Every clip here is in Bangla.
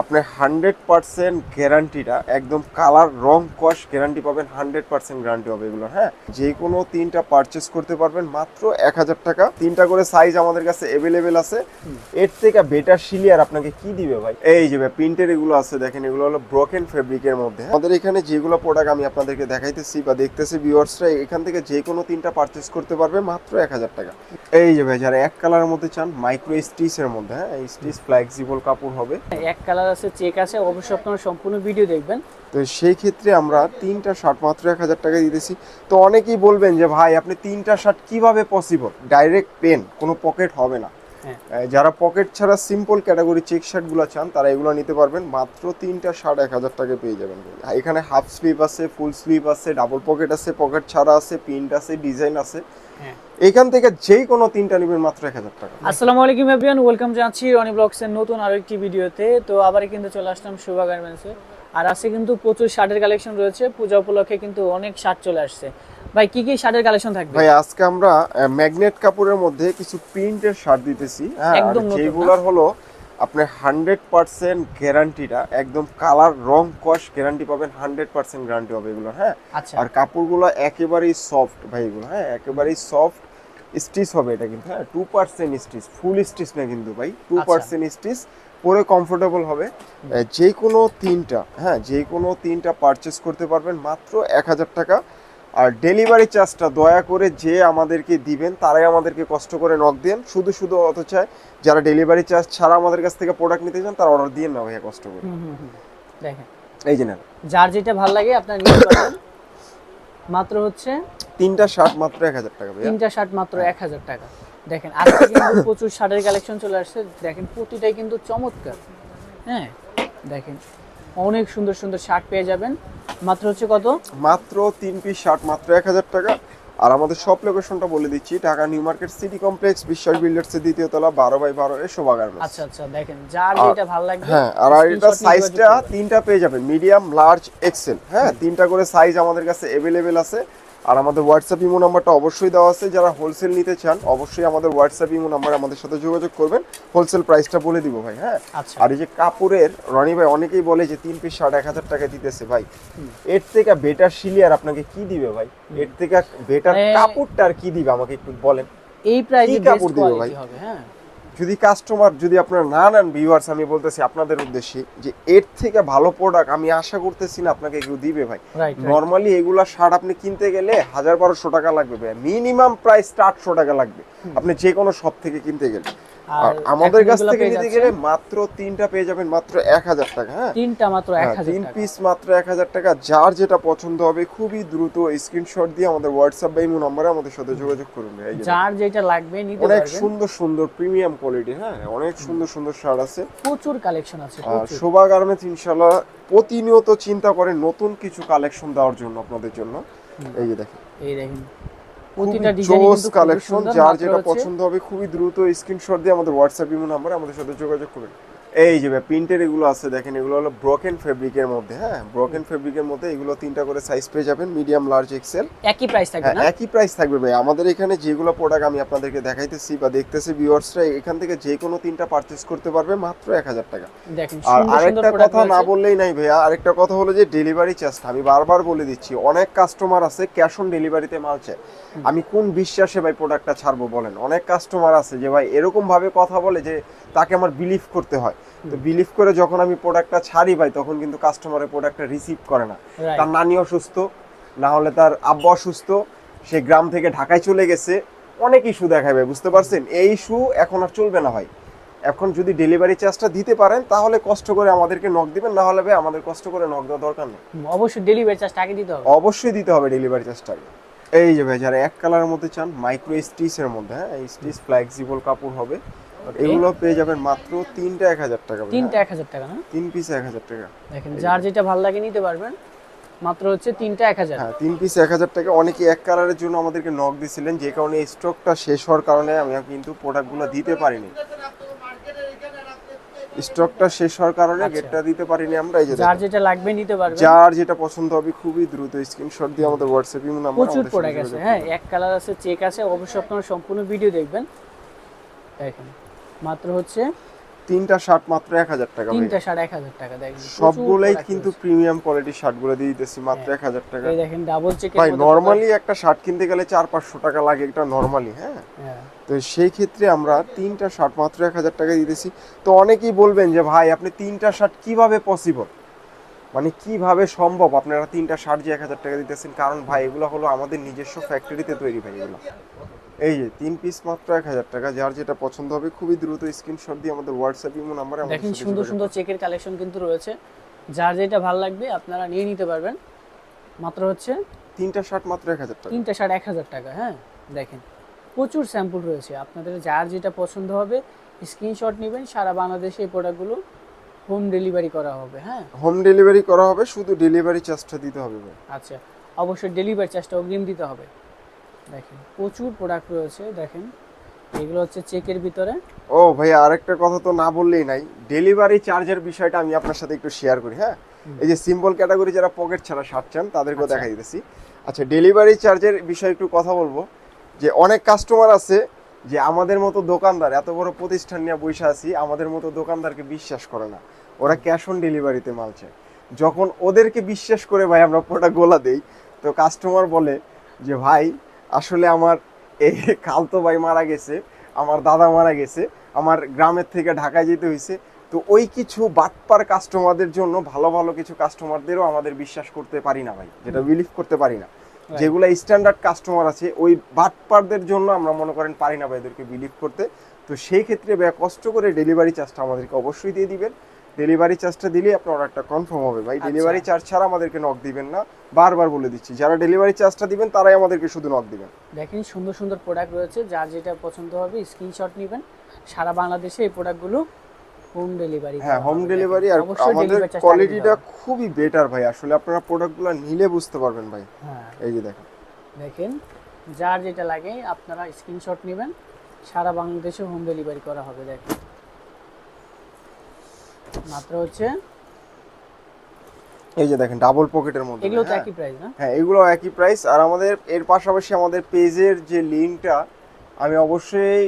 আপনার হান্ড্রেড পার্সেন্ট গ্যারান্টিটা একদম কালার রং কস গ্যারান্টি পাবেন হান্ড্রেড পার্সেন্ট গ্যারান্টি হবে এগুলো হ্যাঁ? যে কোনো তিনটা পারচেস করতে পারবেন মাত্র এক হাজার টাকা। তিনটা করে সাইজ আমাদের কাছে অ্যাভেলেবেল আছে। এর থেকে বেটার শিলিয়ার আপনাকে কি দিবে ভাই? এই যে ভাই প্রিন্টের এগুলো আছে দেখেন এগুলো হলো ব্রোকেন ফেব্রিকের মধ্যে। আমাদের এখানে যেগুলো প্রোডাক্ট আমি আপনাদেরকে দেখাইতেছি বা দেখতেছি ভিউয়ার্সরা এখান থেকে যে কোনো তিনটা পারচেস করতে পারবে মাত্র এক হাজার টাকা। এই যে ভাই যারা এক কালারের মধ্যে চান মাইক্রো স্টিচের মধ্যে হ্যাঁ? এই স্টিচ ফ্লেক্সিবল কাপড় হবে। এক কালার আছে চেক আছে, অবশ্যই আপনারা সম্পূর্ণ ভিডিও দেখবেন। তো সেই ক্ষেত্রে আমরা তিনটা শার্ট মাত্র এক হাজার টাকা দিতেছি। তো অনেকেই বলবেন যে, ভাই, আপনি তিনটা শার্ট কীভাবে পসিবল ডাইরেক্ট পেন কোনো পকেট হবে না। যারা পকেট ছাড়া সিম্পল ক্যাটাগরি চেক শার্টগুলো চান তারা এগুলো নিতে পারবেন। মাত্র তিনটা শার্ট এক হাজার টাকায় পেয়ে যাবেন এখানে হাফ স্লিভ আছে ফুল স্লিভ আছে ডাবল পকেট আছে পকেট ছাড়া আছে প্রিন্ট আছে ডিজাইন আছে। হ্যাঁ। এখান থেকে যেই কোনো তিনটা নেবেন মাত্র এক হাজার টাকা। আসসালামু আলাইকুম এভরিওয়ান ওয়েলকাম জানাচ্ছি রনি ব্লগসের নতুন আরও একটি ভিডিওতে। তো আবার কিন্তু চলে আসলাম শোভা গার্মেন্টসে আর আজকে কিন্তু প্রচুর শার্টের কালেকশন রয়েছে। পূজা উপলক্ষে কিন্তু অনেক শার্ট চলে আসছে। ভাই কি কি শার্টের কালেকশন থাকবে? ভাই আজকে আমরা ম্যাগনেট কাপড়ের মধ্যে কিছু প্রিন্টের শার্ট দিতেছি হ্যাঁ? আর একদম হলো আপনার হান্ড্রেড পার্সেন্ট গ্যারান্টিটা একদম কালার রং কস গ্যারান্টি পাবেন হান্ড্রেড পার্সেন্ট গ্যারান্টি হবে এগুলো হ্যাঁ? আচ্ছা। আর কাপড়গুলো একেবারেই সফট ভাই এগুলো হ্যাঁ? একেবারেই সফট স্টিচ হবে এটা কিন্তু হ্যাঁ? Two percent stitch full stitch না কিন্তু ভাই টু। পার্সেন্ট স্টিচ পরে কমফোর্টেবল হবে। যে কোনো তিনটা হ্যাঁ? যে কোনো তিনটা পারচেস করতে পারবেন মাত্র এক হাজার টাকা। আর ডেলিভারি চার্জটা দয়া করে যে আমাদেরকে দিবেন তারাই আমাদেরকে কষ্ট করে নক দেন। শুধু শুধু অত চায় যারা ডেলিভারি চার্জ ছাড়া আমাদের কাছ থেকে প্রোডাক্ট নিতে চান তারা অর্ডার দিয়ে না ভাইয়া কষ্ট করে। দেখেন। এই যে নেন। যার যেটা ভালো লাগে আপনারা নিতে পারবেন মাত্র হচ্ছে তিনটা শার্ট মাত্র এক হাজার টাকা তিনটা শার্ট মাত্র এক হাজার টাকা। দেখেন আজকে কিন্তু প্রচুর শার্টের কালেকশন চলে আসছে। দেখেন প্রতিটাই কিন্তু চমৎকার। হ্যাঁ দেখেন। অনেক সুন্দর সুন্দর শার্ট পেয়ে যাবেন। মাত্র হচ্ছে কত? মাত্র তিন পিস শার্ট মাত্র এক হাজার টাকা। আর আমাদের সব লোকেশনটা বলে দিচ্ছি Dhaka new market city complex Biswas builders এর দ্বিতীয় তলা বারো বাই বারো এর শোভা গার্মেন্টস। আচ্ছা আচ্ছা দেখেন যার যেটা ভালো লাগবে হ্যাঁ আর আর এটা সাইজটা তিনটা পেয়ে যাবেন মিডিয়াম লার্জ এক্সেল হ্যাঁ তিনটা করে সাইজ আমাদের কাছে অ্যাভেলেবেল আছে। আর আমাদের হোয়াটসঅ্যাপ ইমো নাম্বারটা অবশ্যই দেওয়া আছে। যারা হোলসেল নিতে চান অবশ্যই আমাদের হোয়াটসঅ্যাপ ইমো নাম্বার আমাদের সাথে যোগাযোগ করবেন। হোলসেল প্রাইসটা বলে দিব ভাই হ্যাঁ? আচ্ছা। আর এই যে কাপড়ের রনি ভাই অনেকেই বলে যে তিন পিস শার্ট এক হাজার টাকা দিতেছে ভাই। এর থেকে বেটার শিলিয়ার আপনাকে কি দিবে ভাই? এর থেকে বেটার মানে- কাপড়টা আর কি দিবে আমাকে একটু বলেন? এই প্রাইসে কাপড় দিবে ভাই? হ্যাঁ। যদি কাস্টমার যদি আপনারা না নেন ভিউয়ার্স আমি বলতেছি আপনাদের উদ্দেশ্যে যে এর থেকে ভালো প্রোডাক্ট আমি আশা করতেছি না আপনাকে কেউ দিবে ভাই। নর্মালি এগুলা শার্ট আপনি কিনতে গেলে হাজার বারোশো টাকা লাগবে ভাই। মিনিমাম প্রাইস আটশো টাকা লাগবে। আপনি যে কোনো শপ থেকে কিনতে গেলে। আর আমাদের কাছ থেকে নিতে গেলে মাত্র তিনটা পেয়ে যাবেন মাত্র এক হাজার টাকা হ্যাঁ? তিনটা মাত্র এক হ্যাঁ, হাজার তিন পিস মাত্র এক হাজার টাকা। যার যেটা পছন্দ হবে খুবই দ্রুত স্ক্রিনশট দিয়ে আমাদের হোয়াটসঅ্যাপ বা ইমো নম্বরে আমাদের সাথে যোগাযোগ করুন যার যেটা লাগবে অনেক সুন্দর সুন্দর প্রিমিয়াম কোয়ালিটি হ্যাঁ? অনেক সুন্দর সুন্দর শার্ট আছে। প্রচুর কালেকশন আছে আর শোভা গার্মেন্টস ইনশাআল্লাহ প্রতিনিয়ত চিন্তা করে নতুন কিছু কালেকশন দেওয়ার জন্য আপনাদের জন্য। এই যে দেখেন। এই দেখেন প্রতিটা জোস কালেকশন যার যেটা পছন্দ হবে খুবই দ্রুত স্ক্রিনশট দিয়ে আমাদের হোয়াটসঅ্যাপ ইমো নাম্বারে আমাদের সাথে যোগাযোগ করবেন এই যে প্রিন্টের এগুলো আছে দেখেন এগুলো হলো ব্রোকেন ফেব্রিকের মধ্যে হ্যাঁ? ব্রোকেন ফেব্রিকের মধ্যে এগুলো তিনটা করে সাইজ পেয়ে যাবেন মিডিয়াম লার্জ এক্সেল একই প্রাইস থাকবে হ্যাঁ না? একই প্রাইস থাকবে ভাই। আমাদের এখানে যেগুলো প্রোডাক্ট আমি আপনাদেরকে দেখাইতেছি বা দেখতেছি ভিউয়ার্সরা এখান থেকে যে কোনো তিনটা পারচেস করতে পারবে মাত্র এক হাজার টাকা। দেখেন আর আরেকটা কথা না বললেই নাই ভাইয়া আরেকটা কথা হলো যে ডেলিভারি চার্জটা আমি বারবার বলে দিচ্ছি অনেক কাস্টমার আছে ক্যাশ অন ডেলিভারিতে মাল চায়। আমি কোন বিশ্বাসে ভাই প্রোডাক্টটা ছাড়বো বলেন? অনেক কাস্টমার আছে যে ভাই এরকম ভাবে কথা বলে যে তাকে আমার বিলিভ করতে হয়। তো বিলিভ করে যখন আমি প্রোডাক্টটা ছাড়ি ভাই তখন কিন্তু কাস্টমারের প্রোডাক্টটা রিসিভ করে না। তার নানি অসুস্থ না হলে তার আব্বা অসুস্থ সে গ্রাম থেকে ঢাকায় চলে গেছে। অনেক ইস্যু দেখাবে বুঝতে পারছেন? এই ইস্যু এখন আর চলবে না ভাই। এখন যদি ডেলিভারি চার্জটা দিতে পারেন তাহলে কষ্ট করে আমাদেরকে নক দিবেন না হলে ভাই আমাদের কষ্ট করে নক দেওয়া দরকার নেই। অবশ্যই ডেলিভারি চার্জ আগে দিতে হবে। অবশ্যই দিতে হবে ডেলিভারি চার্জটা এই যে ভাই যারা এক কালারের মধ্যে চান মাইক্রো স্টিচের মধ্যে হ্যাঁ? স্টিচ ফ্লেক্সিবল কাপড় হবে। এগুলো পেয়ে যাবেন মাত্র তিনটা এক হাজার টাকা তিনটা। এক হাজার টাকা না? তিন পিস এক হাজার টাকা। দেখেন যার যেটা ভালো লাগে নিতে পারবেন মাত্র হচ্ছে তিনটা এক হাজার। হ্যাঁ তিন পিস এক হাজার টাকা। অনেকে এক কালারের জন্য আমাদেরকে নক দিছিলেন যে কারণে স্টকটা শেষ হওয়ার কারণে আমি কিন্তু প্রোডাক্টগুলো দিতে পারিনি। স্টকটা শেষ হওয়ার কারণে আচ্ছা। গেটটা দিতে পারিনি আমরা এই যে যার যেটা লাগবে নিতে পারবেন। যার যেটা পছন্দ হবে খুবই দ্রুত স্ক্রিনশট দিয়ে আমাদের হোয়াটসঅ্যাপ ইমো নাম্বার প্রচুর প্রোডাক্ট আছে। হ্যাঁ এক কালার আছে চেক আছে অবশ্যই আপনারা সম্পূর্ণ ভিডিও দেখবেন। দেখেন। মাত্র হচ্ছে তিনটা শার্ট মাত্র এক হাজার টাকা তিনটা শার্ট এক হাজার টাকা দেখেন সবগুলোই কিন্তু প্রিমিয়াম কোয়ালিটির শার্টগুলো দিয়ে দিতেছি মাত্র হ্যাঁ। এক হাজার টাকা। এই দেখেন ডাবল চেক ভাই নর্মালি একটা শার্ট কিনতে গেলে চার পাঁচশো টাকা লাগে এটা নর্মালি হ্যাঁ? হ্যাঁ। তো সেই ক্ষেত্রে আমরা তিনটা শার্ট মাত্র এক হাজার টাকা দিতেছি। তো অনেকেই বলবেন যে ভাই আপনি তিনটা শার্ট কীভাবে পসিবল মানে কীভাবে সম্ভব আপনারা তিনটা শার্ট যে এক হাজার টাকা দিতেছেন? কারণ ভাই এগুলো হলো আমাদের নিজস্ব ফ্যাক্টরিতে তৈরি ভাই এগুলো। এই যে তিন পিস মাত্র এক হাজার টাকা। যার যেটা পছন্দ হবে খুবই দ্রুত স্ক্রিনশট দিয়ে আমাদের হোয়াটসঅ্যাপ ইমো নাম্বারে দেখেন সুন্দর সুন্দর চেকের কালেকশন কিন্তু রয়েছে। যার যেটা ভালো লাগবে আপনারা নিয়ে নিতে পারবেন। মাত্র হচ্ছে। তিনটা শার্ট মাত্র এক হাজার টাকা। তিনটা শার্ট এক হাজার টাকা হ্যাঁ? দেখেন প্রচুর স্যাম্পল রয়েছে। আপনাদের যার যেটা পছন্দ হবে স্ক্রিনশট নেবেন। সারা বাংলাদেশে এই প্রোডাক্টগুলো হোম ডেলিভারি করা হবে হ্যাঁ? হোম ডেলিভারি করা হবে শুধু ডেলিভারি চার্জটা দিতে হবে আচ্ছা অবশ্যই ডেলিভারি চার্জটা অগ্রিম দিতে হবে। দেখেন প্রচুর প্রোডাক্ট রয়েছে দেখেন। এগুলো হচ্ছে চেকের ভিতরে। ও ভাই আরেকটা কথা তো না বললেই নাই। ডেলিভারি চার্জের বিষয়টা আমি আপনার সাথে একটু শেয়ার করি হ্যাঁ? এই যে সিম্পল ক্যাটাগরি যারা পকেট ছাড়া শার্ট চান তাদেরকেও আচ্ছা। দেখা দিতেছি। আচ্ছা ডেলিভারি চার্জের বিষয়ে একটু কথা বলব। যে অনেক কাস্টমার আছে যে আমাদের মতো দোকানদার এত বড় প্রতিষ্ঠান নিয়ে বসে আছি আমাদের মতো দোকানদারকে বিশ্বাস করে না। ওরা ক্যাশ অন ডেলিভারিতে মাল চায়। যখন ওদেরকে বিশ্বাস করে ভাই আমরা প্রোডাক্ট গোলা দেই তো কাস্টমার বলে যে ভাই আসলে আমার এই খালতো ভাই মারা গেছে আমার দাদা মারা গেছে আমার গ্রামের থেকে ঢাকায় যেতে হয়েছে। তো ওই কিছু বাটপার কাস্টমারদের জন্য ভালো ভালো কিছু কাস্টমারদেরও আমাদের বিশ্বাস করতে পারি না ভাই যেটা বিলিভ করতে পারি না। যেগুলো স্ট্যান্ডার্ড কাস্টমার আছে ওই বাটপারদের জন্য আমরা মনে করেন পারি না ভাই এদেরকে বিলিভ করতে। তো সেই ক্ষেত্রে কষ্ট করে ডেলিভারি চার্জটা আমাদেরকে অবশ্যই দিয়ে দিবেন। ডেলিভারি চার্জটা দিলেই আপনার অর্ডারটা কনফার্ম হবে। ভাই আচ্ছা। ডেলিভারি চার্জ ছাড়া আমাদেরকে নক দিবেন না। বারবার বলে দিচ্ছি যারা ডেলিভারি চার্জটা দিবেন তারাই আমাদেরকে শুধু নক দিবেন। দেখেন সুন্দর সুন্দর প্রোডাক্ট রয়েছে যার যেটা পছন্দ হবে স্ক্রিনশট নেবেন। সারা বাংলাদেশে এই প্রোডাক্টগুলো হোম ডেলিভারি হ্যাঁ হোম ডেলিভারি আর আমাদের কোয়ালিটিটা খুবই বেটার ভাই আসলে আপনারা প্রোডাক্টগুলো নিলে বুঝতে পারবেন ভাই। হ্যাঁ। এই যে দেখেন। দেখেন যার যেটা লাগে আপনারা স্ক্রিনশট নেবেন সারা বাংলাদেশে হোম ডেলিভারি করা হবে দেখেন। মাত্র হচ্ছে এই যে দেখেন ডাবল পকেটের মধ্যে এগুলো তো হ্যাঁ। একই প্রাইস না? হ্যাঁ এগুলো একই প্রাইস আর আমাদের এর পাশাপাশি আমাদের পেজের যে লিঙ্কটা আমি অবশ্যই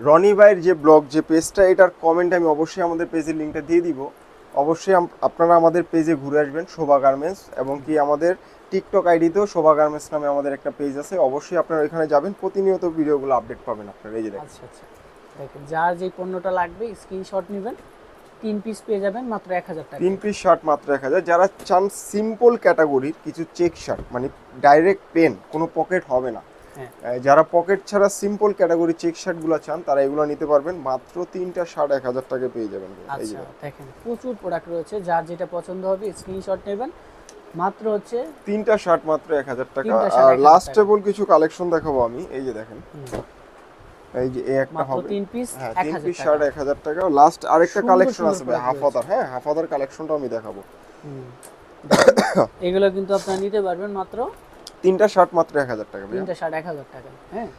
রনি ভাইয়ের যে ব্লগ যে পেজটা এটার কমেন্ট আমি অবশ্যই আমাদের পেজের লিঙ্কটা দিয়ে দিব। অবশ্যই আপনারা আমাদের পেজে ঘুরে আসবেন শোভা গার্মেন্টস এবং কি আমাদের টিকটক আইডিতেও শোভা গার্মেন্টস নামে আমাদের একটা পেজ আছে। অবশ্যই আপনারা ওইখানে যাবেন প্রতিনিয়ত ভিডিওগুলো আপডেট পাবেন আপনারা। এই যে দেখেন। আচ্ছা আচ্ছা। দেখেন যার যে পণ্যটা লাগবে স্ক্রিনশট নেবেন। তিন পিস পেয়ে যাবেন মাত্র এক হাজার টাকা। তিন পিস শার্ট মাত্র এক হাজার। যারা চান সিম্পল ক্যাটাগরির কিছু চেক শার্ট মানে ডাইরেক্ট পেন কোনো পকেট হবে না। হ্যাঁ। যারা পকেট ছাড়া সিম্পল ক্যাটাগরি চেক শার্টগুলো চান তারা এগুলো নিতে পারবেন। মাত্র তিনটা শার্ট এক হাজার টাকা পেয়ে যাবেন। আচ্ছা দেখেন। প্রচুর প্রোডাক্ট রয়েছে। যার যেটা পছন্দ হবে স্ক্রিনশট নেবেন। মাত্র হচ্ছে তিনটা শার্ট মাত্র এক হাজার টাকা। আর 1000 লাস্টেবল কিছু কালেকশন দেখাবো আমি। এই যে দেখেন। এই যে এই একটা হবে। তিন পিস হ্যাঁ তিন পিস শার্ট এক হাজার টাকা। লাস্ট আরেকটা কালেকশন আছে ভাই হাফাদার হ্যাঁ হাফাদার কালেকশনটা আমি দেখাবো। এগুলো কিন্তু আপনারা নিতে পারবেন মাত্র তিনটা শার্ট মাত্র এক হাজার টাকা তিনটা শার্ট এক হাজার টাকা হ্যাঁ।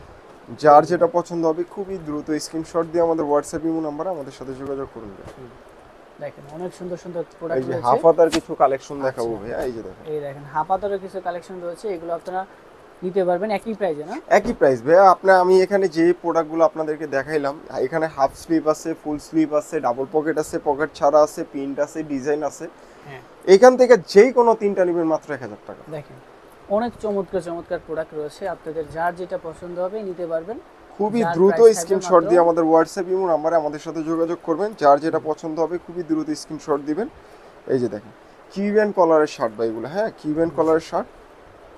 যার যেটা পছন্দ হবে খুবই দ্রুত স্ক্রিনশট দিয়ে আমাদের হোয়াটসঅ্যাপ ইমো নাম্বারে আমাদের সাথে যোগাযোগ করুন দেখেন অনেক সুন্দর সুন্দর প্রোডাক্ট রয়েছে। হাফাতার কিছু কালেকশন দেখাবো আচ্ছা। ভাইয়া এই যে দেখেন। এই দেখেন হাফাতারও কিছু কালেকশন রয়েছে। এগুলো আপনারা নিতে পারবেন একই প্রাইজে না? একই প্রাইস ভাইয়া। আপনার আমি এখানে যে প্রোডাক্টগুলো আপনাদেরকে দেখাইলাম এখানে হাফ স্লিভ আছে ফুল স্লিভ আছে ডাবল পকেট আছে পকেট ছাড়া আছে প্রিন্ট আছে ডিজাইন আছে। হ্যাঁ। এখান থেকে যেই কোনো তিনটা নেবেন মাত্র এক হাজার টাকা। দেখেন অনেক চমৎকার চমৎকার প্রোডাক্ট রয়েছে। আপনাদের যার যেটা পছন্দ হবে নিতে পারবেন। খুবই দ্রুত স্ক্রিনশট দিয়ে আমাদের হোয়াটসঅ্যাপ ইমো নাম্বারে আমাদের সাথে যোগাযোগ করবেন। যার যেটা পছন্দ হবে খুবই দ্রুত স্ক্রিনশট দিবেন। এই যে দেখেন কিউবেন কলারের শার্ট বা এগুলো হ্যাঁ? কিউবেন কলারের শার্ট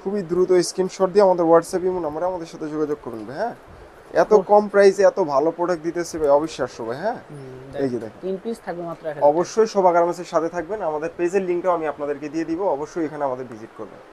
খুবই দ্রুত স্ক্রিনশট দিয়ে আমাদের হোয়াটসঅ্যাপ ইমো নাম্বারে আমাদের সাথে যোগাযোগ করুন ভাই হ্যাঁ? এত কম প্রাইসে এত ভালো প্রোডাক্ট দিতেছে ভাই অবিশ্বাস্য ভাই হ্যাঁ? এই যে দেখেন, তিন পিস থাকবে মাত্র অবশ্যই শোভা গার্মেন্টসের সাথে থাকবেন আমাদের পেজের লিংকটাও আমি আপনাদেরকে দিয়ে দিব অবশ্যই এখানে আমাদের ভিজিট করবেন।